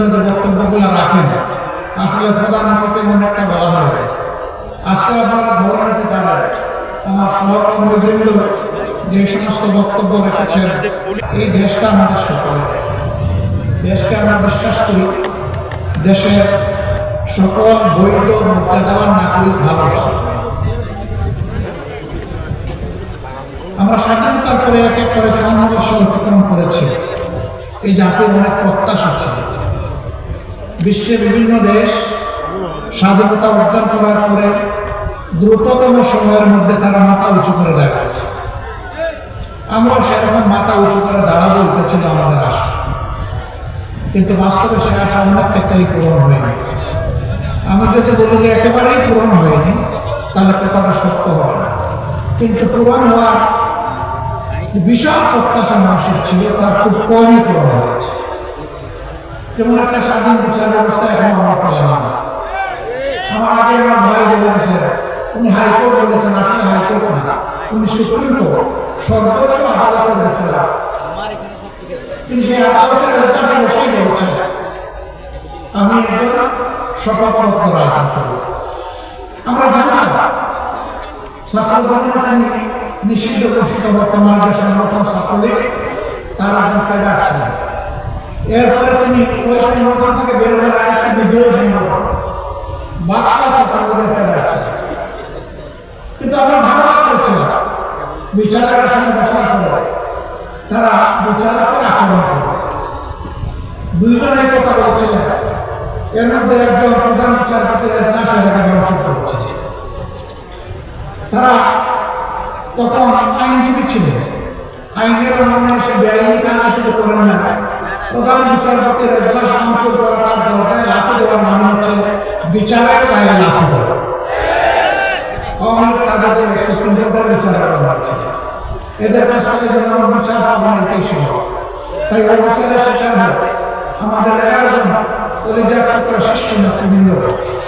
বিভিন্ন বক্তব্যগুলো রাখেন। আসলে প্রধানমন্ত্রীকে মনে বলা হবে আজকে আপনারা দ্বারা আমার সহকর্মীবৃন্দ যে সমস্ত বক্তব্য রেখেছেন, এই দেশটা আমাদের সকলের দেশকে আমরা বিশ্বাস করি, দেশের সকল বৈধ মুক্তাদার নাগরিক ভালোবাসি। আমরা স্বাধীনতার পরে এক এক চন্দ্র বর্ষ অতিক্রম করেছি। এই জাতির অনেক প্রত্যাশা ছিল। বিশ্বের বিভিন্ন দেশ স্বাধীনতা অর্জন করার পরে দ্রুততম সময়ের মধ্যে তারা মাথা উঁচু করে দেখাচ্ছে আমরা সেরকম মাথা উঁচু করে দাঁড়াবো উঠেছিল আমাদের আশা। কিন্তু বাস্তবে সে আশা অনেক ক্ষেত্রেই পূরণ হয়নি। আমি যদি বলি যে একেবারেই পূরণ হয়নি, তাহলে কথাটা সত্য হবে না। কিন্তু পূরণ হওয়ার বিশাল প্রত্যাশা মানুষের ছিল, তার খুব কমই পূরণ হয়েছে। যেমন একটা স্বাধীন বিচার ব্যবস্থা এখন আমরা পেলাম না। আমার আগে আমার ভাই বলেছেন উনি হাইকোর্ট বলেছেন, আসলে হাইকোর্ট না। উনি সুপ্রিম কোর্ট, সর্বোচ্চ আদালতের বিচার তিনি সেই আদালতের কাছে বসেই বলছেন আমি একজন আমরা জানতাম ছাত্র জনতা নিষিদ্ধ ঘোষিত বর্তমান যে সংগঠন ছাত্রলীগ, তার একজন ক্যাডার ছিলেন। এরপরে তিনি ওই সংগঠন থেকে বের হয়ে আরেকটি বিদ্রোহী সংগঠন বাক্সা কিন্তু আমরা ধারণা করেছিলাম বিচারকের সঙ্গে সময় তারা বিচারকের আচরণ করে দুইজনের কথা বলছিলেন। এর মধ্যে একজন প্রধান বিচারপতির এজনা সাহেবের অংশ করছে। তারা তখন আইনজীবী ছিলেন। আইনের অন্যান্য সে বেআইনি কাজ করেন না। প্রধান বিচারপতির এজলাস অংশ করা তার দেওয়ার মানে হচ্ছে বিচারের গায়ে লাফে দেওয়া সুপ্রিম কোর্টের বিচার করা হচ্ছে এদের কাছ থেকে যেন বিচার পাবেন এটাই সম্ভব তাই ওই বিচারের শিকার হয় আমাদের এগারো জন কলেজের পুত্র নেতৃবৃন্দ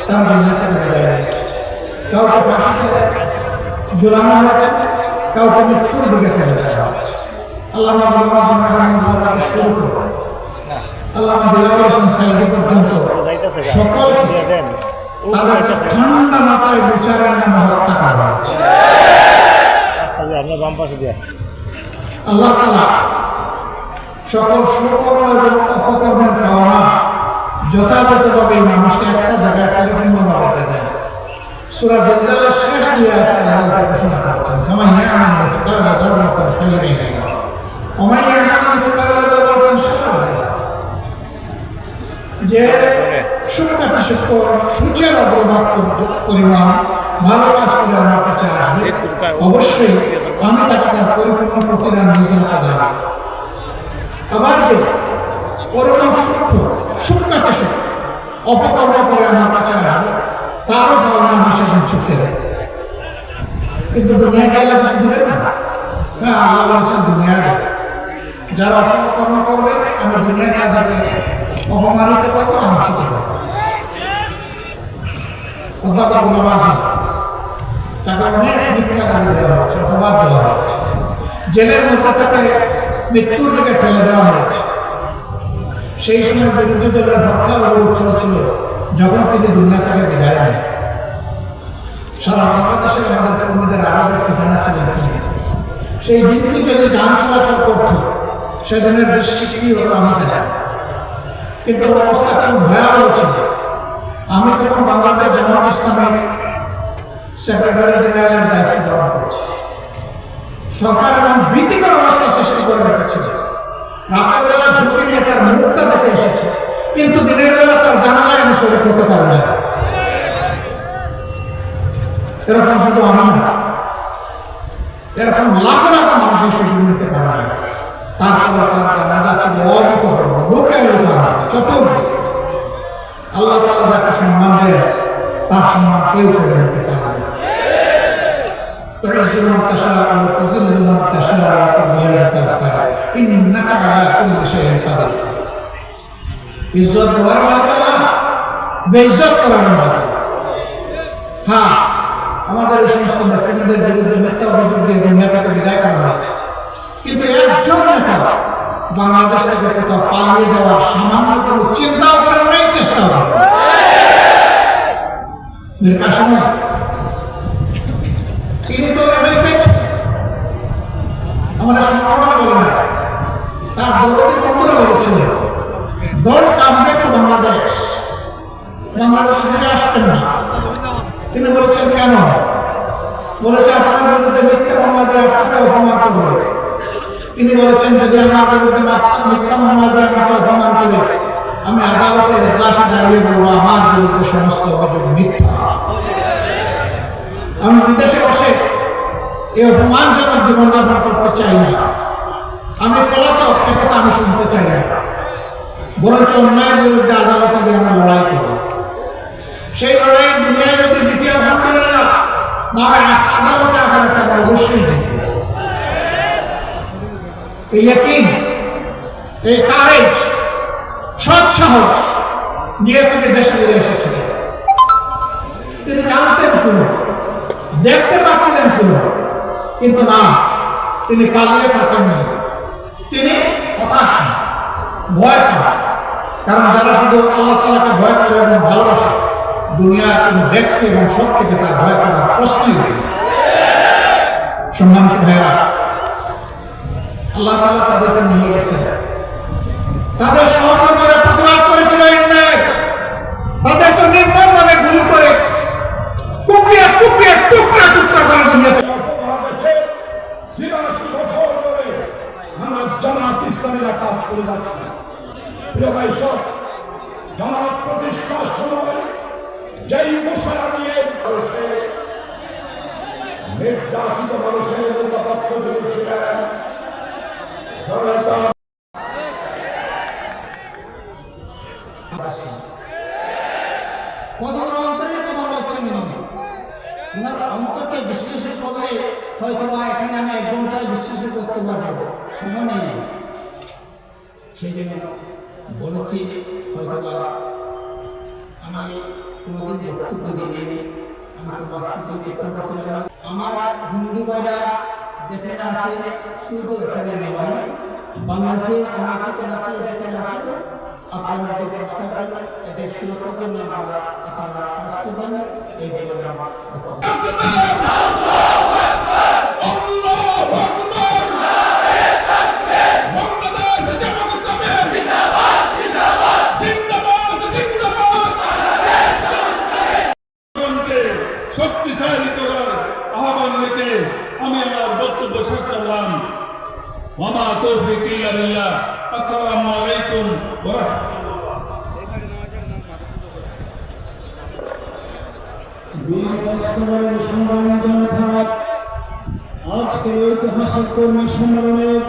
তারা কাউকে ফাঁসিতে কাউকে মৃত্যুর দিকে ফেলে দেওয়া হয়েছে আল্লাহ শুরু করে আল্লাহ সাহেব পর্যন্ত যাইতেছে গা। সকল দিয়ে দেন ও তাদের যাইতেছে গা। ঠান্ডা মাথায় বিচারের নামে হত্যা করা হচ্ছে আচ্ছা দিয়ে দিয়ে আল্লাহ তালা সকল সুকর্ম এবং অপকর্মের পাওনা যথাযথভাবে মানুষকে একটা জায়গায় পরিপূর্ণভাবে দেন সুরা জলজালের শেষ আল্লাহ ঘোষণা ইয়ামান মিসকালা যে সুখ্যাতি সূক্ষ্ম সূচের অগ্রভাগ পরিমাণ ভালো কাজ করে আমার কাছে আসবে অবশ্যই আমি তাকে তার পরিপূর্ণ প্রতিদান নিজে হাতে দেব। আবার যে ওরকম সূক্ষ্ম সুখ্যাতি সূক্ষ্ম অপকর্ম করে আমার কাছে আসবে তারও আমি সেদিন ছুটতে দেয় কিন্তু দুনিয়া গেলে কিছু দিবে না। হ্যাঁ আল্লাহ বলছেন দুনিয়া যারা অপকর্ম করবে আমি দুনিয়ায় তাদেরকে অধ্যাপক তাকে অনেক মিথ্যা দেওয়া হচ্ছে দেওয়া হচ্ছে। জেলের মধ্যে তাকে মৃত্যুর দিকে ফেলে দেওয়া হয়েছে। সেই সময় বিরোধী দলের হত্যা অবরোধ চলছিল যখন তিনি দুনিয়া থেকে বিদায় নেন। সারা বাংলাদেশের আমাদের কর্মীদের ঠিকানা ছিলেন সেই দিনটি যদি যান চলাচল করত, সেদিনের দৃষ্টি কি হতো আমাকে জানি কিন্তু অবস্থা ভয়াবহ ছিল। আমি তখন বাংলাদেশ জামাত ইসলামের সেক্রেটারি জেনারেলের দায়িত্ব গ্রহণ করেছি। সরকার এবং ভীতিকর অবস্থা সৃষ্টি করে রেখেছিল রাতের ঝুঁকি নিয়ে তার মুখটা দেখে এসেছে। কিন্তু দিনের বেলা তার আমি শরীর করতে পারবে না। এরকম শুধু আমি না। এরকম লাখ লাখ মানুষ এই সুযোগ নিতে পারে না। তারপর তার ছিল অভূতপূর্ব লোকে লোকার চতুর্দিকে আল্লাহ তালা যাকে সম্মান দেয় তার সম্মান কেউ করে নিতে পারে না تعز من تشاء وتذل من تشاء بيدك الخير انك على كل شيء قدير ইজ্জত দেওয়ার মালিকানা বেইজ্জত করার মালিকানা বাংলাদেশের কোথাও পালিয়ে যাওয়ার সামান্য কোনো চিন্তাও চেষ্টা করা তিনি তো আমাদের বলে না তার দলটি কখনো বলেছিল দল কামবে বাংলাদেশ। বাংলাদেশ ফিরে আসবেন না। তিনি বলেছেন কেন? বলেছে আপনার বিরুদ্ধে মিথ্যা বাংলাদেশ আপনাকে অপমান করবে। তিনি বলেছেন, যদি বিরুদ্ধে মাত্রা- মিথ্যা অপমান করে আমি আদালতে এজলাসে দাঁড়িয়ে বলব, আমার বিরুদ্ধে সমস্ত অভিযোগ মিথ্যা। আমি বিদেশে বসে এই অপমানজনক জীবনযাপন করতে চাই না। আমি পলাতক একথা আমি শুনতে চাই না। বরঞ্চ অন্যায়ের বিরুদ্ধে আদালতে গিয়ে আমরা লড়াই করব। সেই লড়াই দুনিয়ায় যদি দ্বিতীয় আলহামদুলিল্লাহ না হয় আদালতে আদালতে আমরা অবশ্যই দেখব এই একই এই কারেজ, সৎ সাহস নিয়ে থেকে দেশে ফিরে এসেছিলেন তিনি জানতেন কোন, দেখতে পাচ্ছিলেন কোন, কিন্তু না, তিনি কাজে থাকেননি। তিনি হতাশ, ভয় পান, কারণ যারা শুধু আল্লাহ তালাকে ভয় করে এবং ভালোবাসে, দুনিয়ার কোন ব্যক্তি এবং শক্তিকে তার ভয় করার প্রশ্নই নেই। সম্মানিত ভাইয়া আল্লাহ তালা তাদেরকে নিয়ে গেছেন। তাদের সহকর্মীরা প্রতিবাদ করেছিল তাদেরকে নির্মমভাবে গুলি করে কুপিয়ে কুপিয়ে টুকরা টুকরা করে আমার জামাত ইসলামীরা কাজ করে যাচ্ছে। প্রিয় ভাই, সব জামাত প্রতিষ্ঠার সময় যেই মশারা নিয়ে নির্যাতিত মানুষের নিরাপত্ত দিয়েছিলেন জনতা কতটা অন্তরের কথা বলছেন উনি ওনার অন্তরকে বিশ্লেষণ করলে হয়তো বা এখানে আমি এক ঘন্টায় বিশ্লেষণ করতে পারব। সময় নেই। সেই জন্য বলেছি হয়তো বা আমি কোনোদিন বক্তব্য দিইনি আমি তো বাস্তব আমার হিন্দু ভাইরা যেখানে আছে, শুধু এখানে নেওয়াই বাংলাদেশে আনাচে আছে আমরা আমার শক্তিশালী করার আহ্বান রেখে আমি আমার বক্তব্য শেষ করলাম মামা তৌফিক ইল্লা আসসালামু আলাইকুম ওয়া রাহমাতুল্লাহ আজকের ঐতিহাসিক কর্মী সম্মেলনের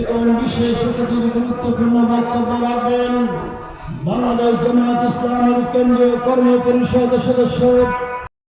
এবং বিশেষ অতিথির গুরুত্বপূর্ণ বক্তব্য রাখবেন। বাংলাদেশ জামায়াত ইসলামের কেন্দ্রীয় কর্মী পরিষদ সদস্য